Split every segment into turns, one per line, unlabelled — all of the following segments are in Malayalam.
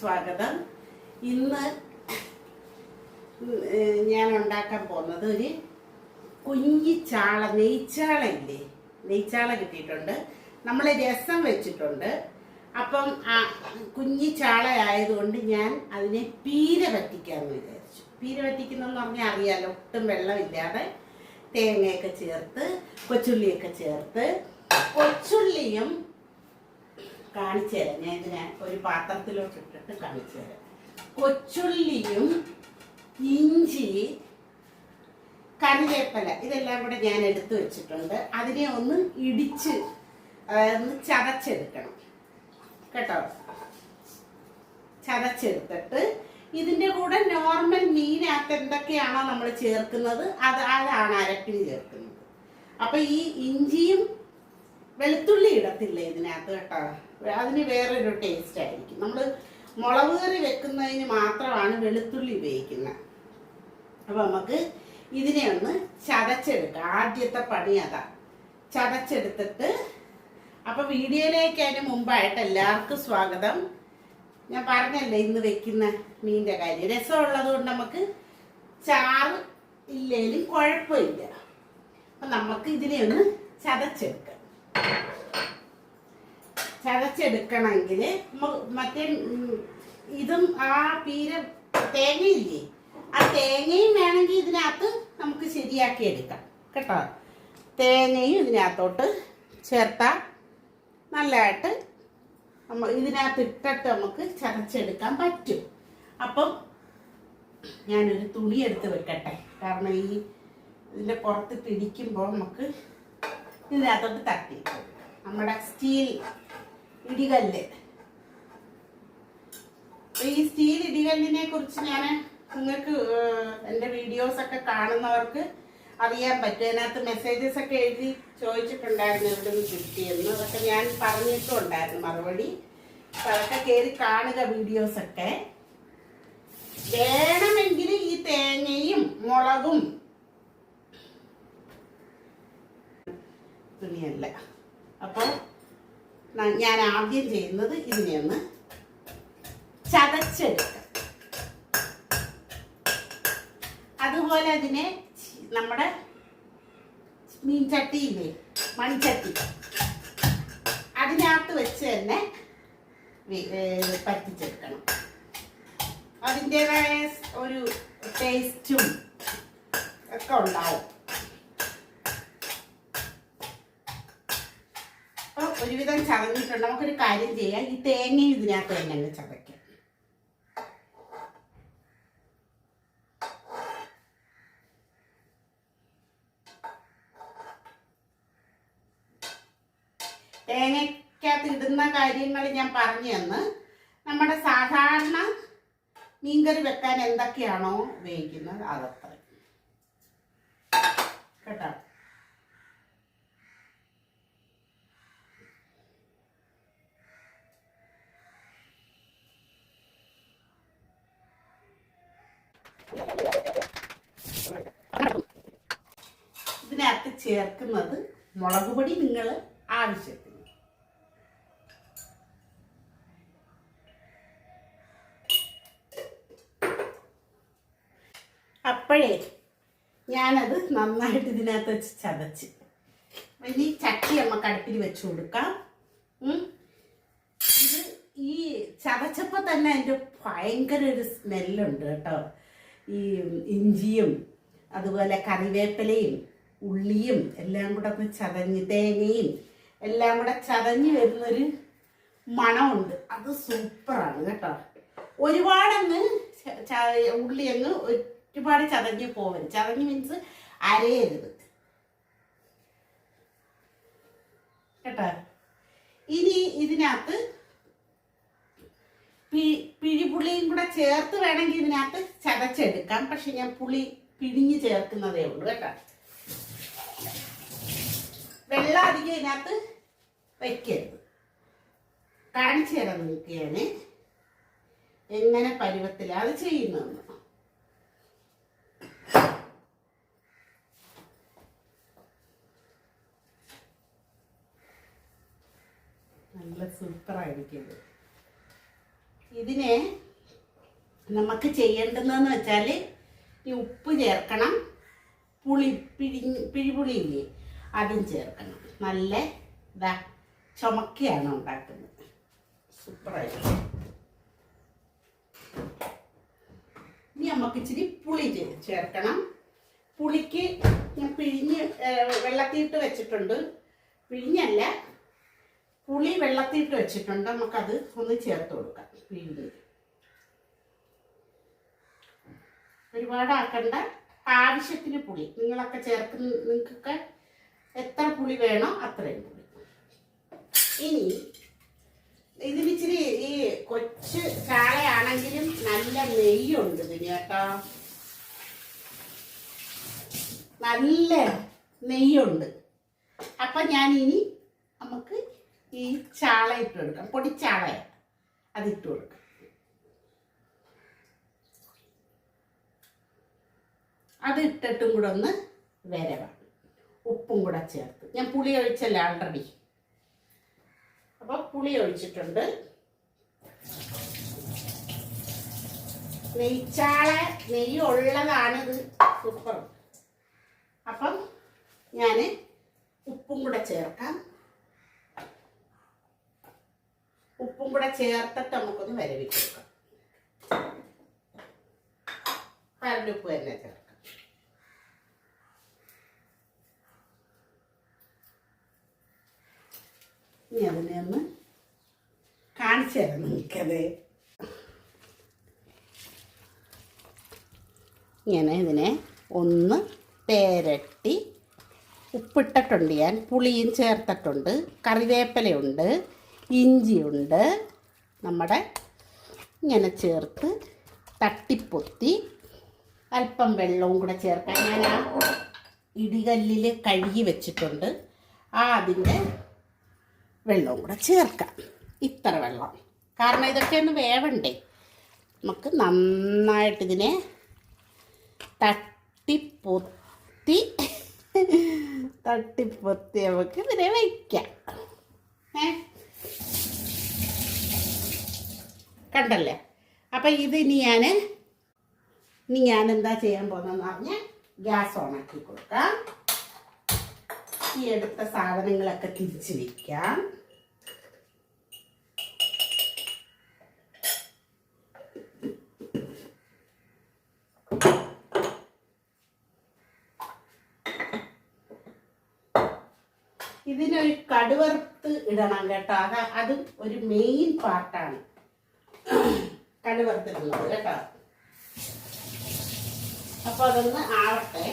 സ്വാഗതം. ഇന്ന് ഞാൻ ഉണ്ടാക്കാൻ പോകുന്നത് ഒരു കുഞ്ഞി ചാള നെയ്ച്ചാള കിട്ടിയിട്ടുണ്ട്. നമ്മൾ രസം വെച്ചിട്ടുണ്ട്. അപ്പം ആ കുഞ്ഞി ചാള ആയതുകൊണ്ട് ഞാൻ അതിനെ പീര പറ്റിക്കാമെന്ന് വിചാരിച്ചു. പീര വറ്റിക്കുന്നെന്ന് പറഞ്ഞാൽ അറിയാലോ ഒട്ടും വെള്ളമില്ലാതെ തേങ്ങയൊക്കെ ചേർത്ത് കൊച്ചുള്ളിയൊക്കെ ചേർത്ത്. കൊച്ചുള്ളിയും കാണിച്ചു തരാം ഞാൻ ഇതിനെ ഒരു പാത്രത്തിലോട്ട് കാണിച്ചു തരാം. കൊച്ചുള്ളിയും ഇഞ്ചി കറിവേപ്പില ഇതെല്ലാം കൂടെ ഞാൻ എടുത്തു വെച്ചിട്ടുണ്ട്. അതിനെ ഒന്ന് ഇടിച്ച് ഒന്ന് ചതച്ചെടുക്കണം. കേട്ടോ? ചതച്ചെടുത്തിട്ട് ഇതിന്റെ കൂടെ നോർമൽ മീനകത്ത് എന്തൊക്കെയാണോ നമ്മൾ ചേർക്കുന്നത് അത് അതാണ് അരപ്പിന് ചേർക്കുന്നത്. അപ്പൊ ഈ ഇഞ്ചിയും വെളുത്തുള്ളി ഇടത്തില്ല ഇതിനകത്ത് കേട്ടോ? അതിന് വേറൊരു ടേസ്റ്റ് ആയിരിക്കും. നമ്മൾ മുളക് കറി വെക്കുന്നതിന് മാത്രമാണ് വെളുത്തുള്ളി ഉപയോഗിക്കുന്നത്. അപ്പൊ നമുക്ക് ഇതിനെ ഒന്ന് ചതച്ചെടുക്കാം. ആദ്യത്തെ പണി അതാ. ചതച്ചെടുത്തിട്ട് അപ്പൊ വീഡിയോയിലേക്ക് അതിന് മുമ്പായിട്ട് എല്ലാവർക്കും സ്വാഗതം. ഞാൻ പറഞ്ഞല്ലേ ഇന്ന് വെക്കുന്ന മീന്റെ കാര്യം. രസമുള്ളത് കൊണ്ട് നമുക്ക് ചാറ് ഇല്ലേലും കുഴപ്പമില്ല. അപ്പൊ നമുക്ക് ഇതിനെ ഒന്ന് ചതച്ചെടുക്കാം. ചതച്ചെടുക്കണമെങ്കിൽ മറ്റേ ഇതും ആ പീര തേങ്ങയില്ലേ? ആ തേങ്ങയും വേണമെങ്കിൽ ഇതിനകത്ത് നമുക്ക് ശരിയാക്കി എടുക്കാം. കേട്ടോ? തേങ്ങയും ഇതിനകത്തോട്ട് ചേർത്താൽ നല്ലതായിട്ട് നമ്മൾ ഇതിനകത്ത് ഇട്ടിട്ട് നമുക്ക് ചതച്ചെടുക്കാൻ പറ്റും. അപ്പം ഞാനൊരു തുണി എടുത്ത് വെക്കട്ടെ. കാരണം ഈ ഇതിന്റെ പുറത്ത് പിടിക്കുമ്പോൾ നമുക്ക് ഇതിനകത്തോട്ട് തട്ടി. നമ്മുടെ സ്റ്റീൽ ഇടികല്ല്. ഈ സ്റ്റീൽ ഇടികല്ലിനെ കുറിച്ച് ഞാൻ നിങ്ങൾക്ക് എന്റെ വീഡിയോസ് ഒക്കെ കാണുന്നവർക്ക് അറിയാൻ പറ്റും. അതിനകത്ത് മെസ്സേജസ് ഒക്കെ എഴുതി ചോദിച്ചിട്ടുണ്ടായിരുന്നു എവിടെ നിന്ന് കിട്ടിയെന്ന് അതൊക്കെ ഞാൻ പറഞ്ഞിട്ടുണ്ടായിരുന്നു മറുപടി. അപ്പൊ അതൊക്കെ കയറി കാണുക വീഡിയോസ് ഒക്കെ. വേണമെങ്കിൽ ഈ തേങ്ങയും മുളകും തുണിയല്ല. അപ്പോൾ ഞാൻ ആദ്യം ചെയ്യുന്നത് ഇതിനെ ഒന്ന് ചതച്ചെടുക്കാം. അതുപോലെ അതിനെ നമ്മുടെ മീൻചട്ടിയില്ലേ മൺചട്ടി അതിനകത്ത് വെച്ച് തന്നെ പറ്റിച്ചെടുക്കണം. അതിന്റെതായ ഒരു ടേസ്റ്റും ഒക്കെ ഉണ്ടാവും. ഒരുവിധം ചതഞ്ഞിട്ടുണ്ട്. നമുക്കൊരു കാര്യം ചെയ്യാം. ഈ തേങ്ങയും ഇതിനകത്ത് തന്നെ അങ്ങ് ചതയ്ക്കാം. തേങ്ങയ്ക്കകത്ത് ഇടുന്ന കാര്യങ്ങൾ ഞാൻ പറഞ്ഞു തന്ന്. നമ്മുടെ സാധാരണ മീൻകറി വെക്കാൻ എന്തൊക്കെയാണോ ഉപയോഗിക്കുന്നത് അതത്ര. കേട്ടോ ഇതിനകത്ത് ചേർക്കുന്നത് മുളക് പൊടി നിങ്ങൾ ആവശ്യത്തിന്. അപ്പോഴേ ഞാനത് നന്നായിട്ട് ഇതിനകത്ത് വെച്ച് ചതച്ച്. ഇനി ചട്ടി നമുക്ക് അടുപ്പിൽ വെച്ച് കൊടുക്കാം. ഇത് ഈ ചതച്ചപ്പോൾ തന്നെ അതിന്റെ ഭയങ്കര ഒരു സ്മെല്ലുണ്ട് കേട്ടോ. ഈ ഇഞ്ചിയും അതുപോലെ കറിവേപ്പിലയും ഉള്ളിയും എല്ലാം കൂടെ ഒന്ന് ചതഞ്ഞ് തേങ്ങയും എല്ലാം കൂടെ ചതഞ്ഞ് വരുന്നൊരു മണമുണ്ട്. അത് സൂപ്പറാണ് കേട്ടോ. ഒരുപാടങ്ങ് ഉള്ളി അങ്ങ് ഒരുപാട് ചതഞ്ഞ് പോവരുത്. ചതഞ്ഞ് മീൻസ് അരയരുത്. കേട്ടോ? ഇനി ഇതിനകത്ത് പിഴിപുളിയും കൂടെ ചേർത്ത് വേണമെങ്കിൽ ഇതിനകത്ത് ചതച്ചെടുക്കാം. പക്ഷെ ഞാൻ പുളി പിഴിഞ്ഞ് ചേർക്കുന്നതേ ഉള്ളൂ കേട്ടോ. വെള്ളം അധികം ഇതിനകത്ത് വയ്ക്കരുത്. കാണിച്ചു തരാം നോക്കിയാണ് എങ്ങനെ പരുവത്തിലാണ് ചെയ്യുന്നതെന്ന് നല്ല സൂപ്പറായിരിക്കും ഇത്. ഇതിനെ നമുക്ക് ചെയ്യേണ്ടതെന്ന് വെച്ചാൽ ഈ ഉപ്പ് ചേർക്കണം. പുളി പിഴി പിഴിപുളി ഇല്ലേ അതും ചേർക്കണം. നല്ല ഇതാ ചുമക്കയാണ് ഉണ്ടാക്കുന്നത്. സൂപ്പറായിട്ട് ഇനി നമുക്ക് ഇച്ചിരി പുളി ചേർക്കണം. പുളിക്ക് ഞാൻ പിഴിഞ്ഞ് വെള്ളത്തിയിട്ട് വെച്ചിട്ടുണ്ട്. പിഴിഞ്ഞല്ല പുളി വെള്ളത്തിയിട്ട് വെച്ചിട്ടുണ്ട്. നമുക്കത് ഒന്ന് ചേർത്ത് കൊടുക്കാം പിഴിഞ്ഞ്. ഒരുപാട് ആക്കണ്ട. ആവശ്യത്തിന് പുളി. നിങ്ങളൊക്കെ ചേർക്കുന്ന നിങ്ങൾക്കൊക്കെ എത്ര പുളി വേണോ അത്രയും പുളി. ഇനി ഇതിന് ഇച്ചിരി ഈ കൊച്ചു ചാളയാണെങ്കിലും നല്ല നെയ്യുണ്ട് ഇതിന് കേട്ടോ. നല്ല നെയ്യുണ്ട്. അപ്പൊ ഞാൻ ഇനി നമുക്ക് ഈ ചാള ഇട്ട് കൊടുക്കാം. പൊടിച്ചാള. അതിട്ട് കൊടുക്കാം. അത് ഇട്ടിട്ടും കൂടെ ഒന്ന് വരവാണ് ഉപ്പും കൂടെ ചേർത്ത്. ഞാൻ പുളി ഒഴിച്ചല്ല ആൾറെഡി അപ്പൊ പുളി ഒഴിച്ചിട്ടുണ്ട്. നെയ്ച്ചാള നെയ്യ് ഇത്. സൂപ്പർ അപ്പം ഞാൻ ഉപ്പും കൂടെ ചേർക്കാം. ഉപ്പും കൂടെ ചേർത്തിട്ട് നമുക്കൊന്ന് വരവിക്ക് കൊടുക്കാം കരണ്ടുപ്പ് തന്നെ ചേർക്കാം ഇനി അതിനെ ഒന്ന് കാണിച്ചു തരാം നിങ്ങൾക്കത്. ഇങ്ങനെ ഇതിനെ ഒന്ന് പേരട്ടി ഉപ്പിട്ടിട്ടുണ്ട് ഞാൻ പുളിയും ചേർത്തിട്ടുണ്ട് കറിവേപ്പിലയുണ്ട് ഇഞ്ചിയുണ്ട്. നമ്മുടെ ഇങ്ങനെ ചേർത്ത് തട്ടിപ്പൊത്തി അല്പം വെള്ളവും കൂടെ ചേർക്കാൻ ഞാൻ ആ ഇടികല്ലിൽ കഴുകി വെച്ചിട്ടുണ്ട്. ആ അതിന്റെ വെള്ളവും കൂടെ ചേർക്കാം. ഇത്ര വെള്ളം. കാരണം ഇതൊക്കെ ഒന്ന് വേവണ്ടേ? നമുക്ക് നന്നായിട്ട് ഇതിനെ തട്ടിപ്പൊത്തി തട്ടിപ്പൊത്തി നമുക്ക് ഇതിനെ വയ്ക്കാം കണ്ടല്ലേ? അപ്പം ഇത് ഇനി ഞാൻ ഇനി ഞാൻ എന്താ ചെയ്യാൻ പോകുന്നതെന്ന് പറഞ്ഞാൽ ഗ്യാസ് ഓണാക്കി കൊടുക്കാം. ഈ എടുത്ത സാധനങ്ങളൊക്കെ തിരിച്ച് വയ്ക്കാം ഇതിനൊരു കടുവറുത്ത് ഇടണം കേട്ടോ. അത് അത് ഒരു മെയിൻ പാർട്ടാണ് കടുവറുത്തിടുന്നത് കേട്ടോ. അപ്പൊ അതൊന്ന് ആവട്ടെ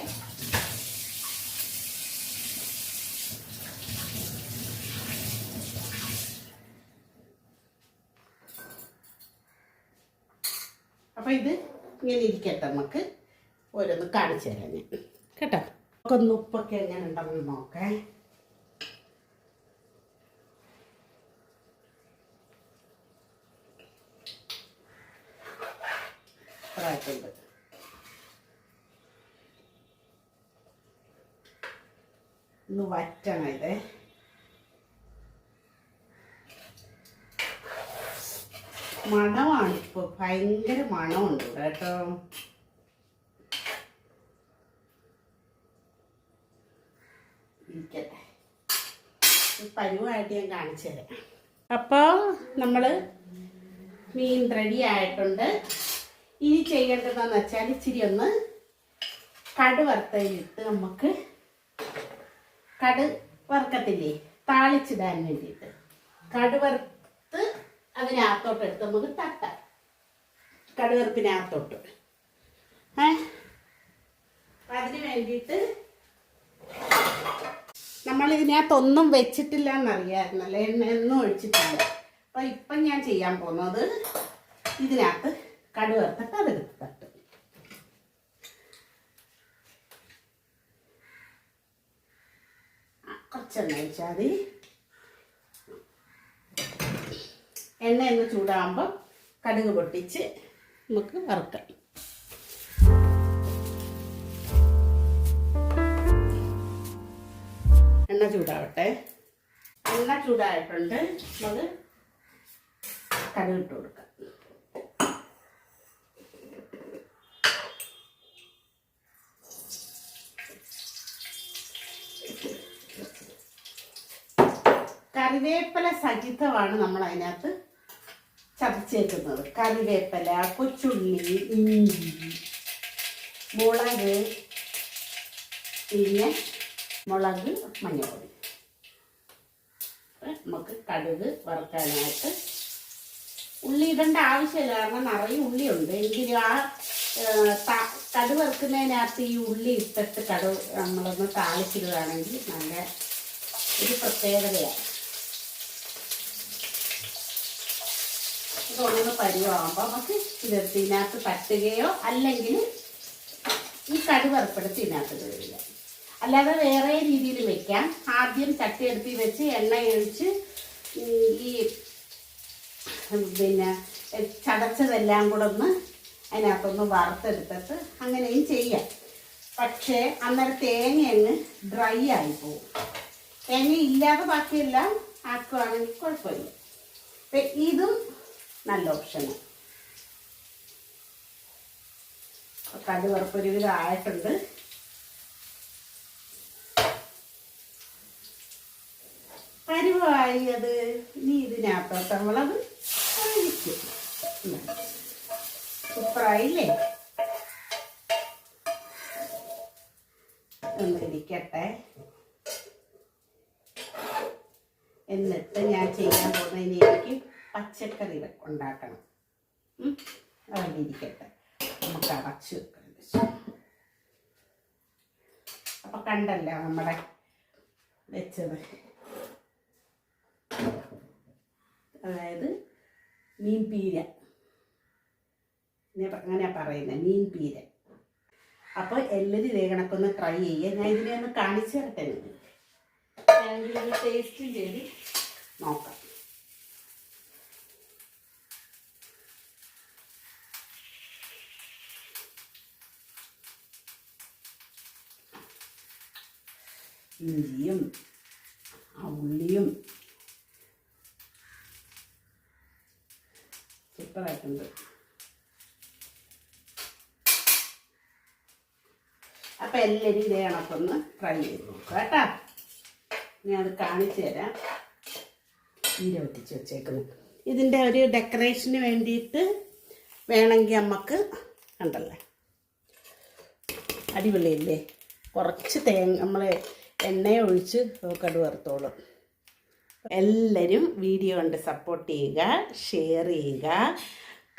ഇത് ഇങ്ങനെ ഇരിക്കട്ടെ നമുക്ക്. ഓരോന്ന് കാണിച്ചു തരാം ഞാൻ. കേട്ടോ. നമുക്കൊന്ന് ഉപ്പൊക്കെ എങ്ങനെ ഉണ്ടെന്ന് നോക്കേ ഒന്ന് വറ്റണം ഇത്. മണമാണ്. ഇപ്പൊ ഭയങ്കര മണമുണ്ട് ഇവിടെ കേട്ടോ. ഇരിക്കട്ടെ. പരുവായിട്ട് ഞാൻ കാണിച്ചു തരാം. അപ്പോൾ നമ്മൾ മീൻ റെഡി ആയിട്ടുണ്ട്. ഇനി ചെയ്യേണ്ടതെന്ന് വെച്ചാൽ ഇച്ചിരി ഒന്ന് കടുവറുത്തയിലിട്ട് നമുക്ക് കടു വറുക്കത്തില്ലേ? താളിച്ചിടാൻ വേണ്ടിയിട്ട്. കടു വറുത്ത് അതിനകത്തോട്ട് എടുത്ത്? നമുക്ക് തട്ടാം. കടുവറുപ്പിനകത്തോട്ട് ഏ? അതിന് വേണ്ടിയിട്ട് നമ്മൾ ഇതിനകത്തൊന്നും വെച്ചിട്ടില്ല എന്നറിയാമായിരുന്നല്ലേ എണ്ണ ഒന്നും ഒഴിച്ചിട്ടില്ല അപ്പോൾ ഇപ്പം ഞാൻ ചെയ്യാൻ പോകുന്നത് ഇതിനകത്ത് കടുവറുത്തിട്ട് അതെടുത്ത് തട്ടും. കുറച്ചെണ്ണ ഒഴിച്ചാൽ മതി. എണ്ണ ഒന്ന് ചൂടാകുമ്പോൾ കടുക് പൊട്ടിച്ച് നമുക്ക് വറുക്കാം. എണ്ണ ചൂടാവട്ടെ. എണ്ണ ചൂടായിട്ടുണ്ട്. നമ്മൾ കടുകിട്ട് കൊടുക്കാം. കറിവേപ്പില സഹിതമാണ് നമ്മൾ അതിനകത്ത് ചതച്ചേക്കുന്നത്. കറിവേപ്പില കൊച്ചുള്ളി ഇഞ്ചി മുളക് പിന്നെ മുളക് മഞ്ഞൾപ്പൊടി. നമുക്ക് കടുക് വറുക്കാനായിട്ട് ഉള്ളി ഇടേണ്ട ആവശ്യമില്ല കാരണം നിറയെ ഉള്ളിയുണ്ട്. എങ്കിലും ആ കടു വറുക്കുന്നതിനകത്ത് ഈ ഉള്ളി ഇട്ടിട്ട് കടുക് നമ്മളൊന്ന് താളിച്ചിടുകയാണെങ്കിൽ നല്ല ഒരു പ്രത്യേകതയാണ്. ഇതൊന്ന് പരുവാകുമ്പോൾ നമുക്ക് ഇതെടുത്ത് ഇതിനകത്ത് തട്ടുകയോ അല്ലെങ്കിൽ ഈ കടി വറുപ്പെടുത്ത് ഇതിനകത്ത് കഴിയില്ല അല്ലാതെ വേറെ രീതിയിൽ വെക്കാം. ആദ്യം ചട്ടി എടുത്ത് വെച്ച് എണ്ണ ഒഴിച്ച് ഈ പിന്നെ ചതച്ചതെല്ലാം കൂടെ ഒന്ന് അതിനകത്തൊന്ന് വറുത്തെടുത്തിട്ട് അങ്ങനെയും ചെയ്യാം. പക്ഷേ അന്നേരം തേങ്ങ അങ്ങ് ഡ്രൈ ആയി പോകും. തേങ്ങ ഇല്ലാതെ ബാക്കിയെല്ലാം ആക്കുവാണെങ്കിൽ കുഴപ്പമില്ല. ഇതും നല്ല ഓപ്ഷനാണ് കടു വറുപ്പൊരു വിധം ആയിട്ടുണ്ട്. പരുവായി അത് ഇനി ഇതിനകത്തോട്ട് നമ്മളത് സൂപ്പറായില്ലേ? ഒന്ന് എന്നിട്ട് ഞാൻ ചെയ്യാൻ പോകുന്നതിന് എനിക്ക് പച്ചക്കറി വെ- ഉണ്ടാക്കണം. അതിരിക്കട്ടെ അതവിടെ ഇരിക്കട്ടെ. നമുക്ക് അടച്ചു വെക്കുന്നത് അപ്പൊ കണ്ടല്ലോ നമ്മുടെ വെച്ചത്? അതായത് മീൻ പീര. അങ്ങനെ പറയുന്നത് മീൻ പീര. അപ്പോൾ എല്ലാവരും ഇതേ കണക്കൊന്ന് ട്രൈ ചെയ്യുക ഞാൻ ഇതിനെ ഒന്ന് കാണിച്ചു തരട്ടെ ഞാൻ ടേസ്റ്റ് ചെയ്ത് നോക്കാം. ഇഞ്ചിയും ആ ഉള്ളിയും സൂപ്പറായിട്ടുണ്ട് അപ്പം എല്ലാവരും ഇതേ കണക്കൊന്ന് ട്രൈ ചെയ്ത് നോക്കാം കേട്ടോ. ഞാൻ അത് കാണിച്ചു തരാം. തീരെ ഒട്ടിച്ച് വെച്ചേക്കുന്നു. ഇതിന്റെ ഒരു ഡെക്കറേഷന് വേണ്ടിയിട്ട് വേണമെങ്കിൽ നമുക്ക് ഉണ്ടല്ലേ അടിപൊളിയല്ലേ? കുറച്ച് തേങ്ങ നമ്മൾ എണ്ണ ഒഴിച്ച് കടു വറുത്തോളും. എല്ലാവരും വീഡിയോ കണ്ട് സപ്പോർട്ട് ചെയ്യുക ഷെയർ ചെയ്യുക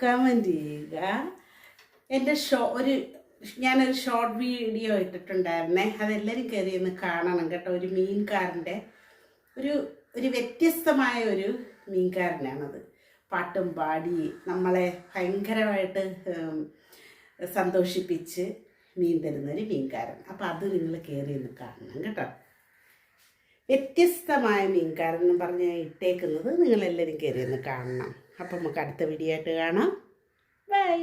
കമന്റ് ചെയ്യുക. എന്റെ ഷോ ഒരു ഞാനൊരു ഷോർട്ട് വീഡിയോ ഇട്ടിട്ടുണ്ടായിരുന്നേ. അതെല്ലാവരും കയറി ഒന്ന് കാണണം കേട്ടോ. ഒരു മീൻകാരന്റെ ഒരു ഒരു വ്യത്യസ്തമായ ഒരു മീൻകാരനാണത്. പാട്ടും പാടി നമ്മളെ ഭയങ്കരമായിട്ട് സന്തോഷിപ്പിച്ച് മീൻ തരുന്ന ഒരു മീൻകാരൻ. അപ്പോൾ അത് നിങ്ങൾ കയറി ഒന്ന് കാണണം കേട്ടോ. വ്യത്യസ്തമായ മീൻകാരൻ എന്ന് പറഞ്ഞ് ഇട്ടേക്കുന്നത് നിങ്ങളെല്ലാവരും കയറി ഒന്ന് കാണണം. അപ്പം നമുക്ക് അടുത്ത വീഡിയോ ആയിട്ട് കാണാം. ബൈ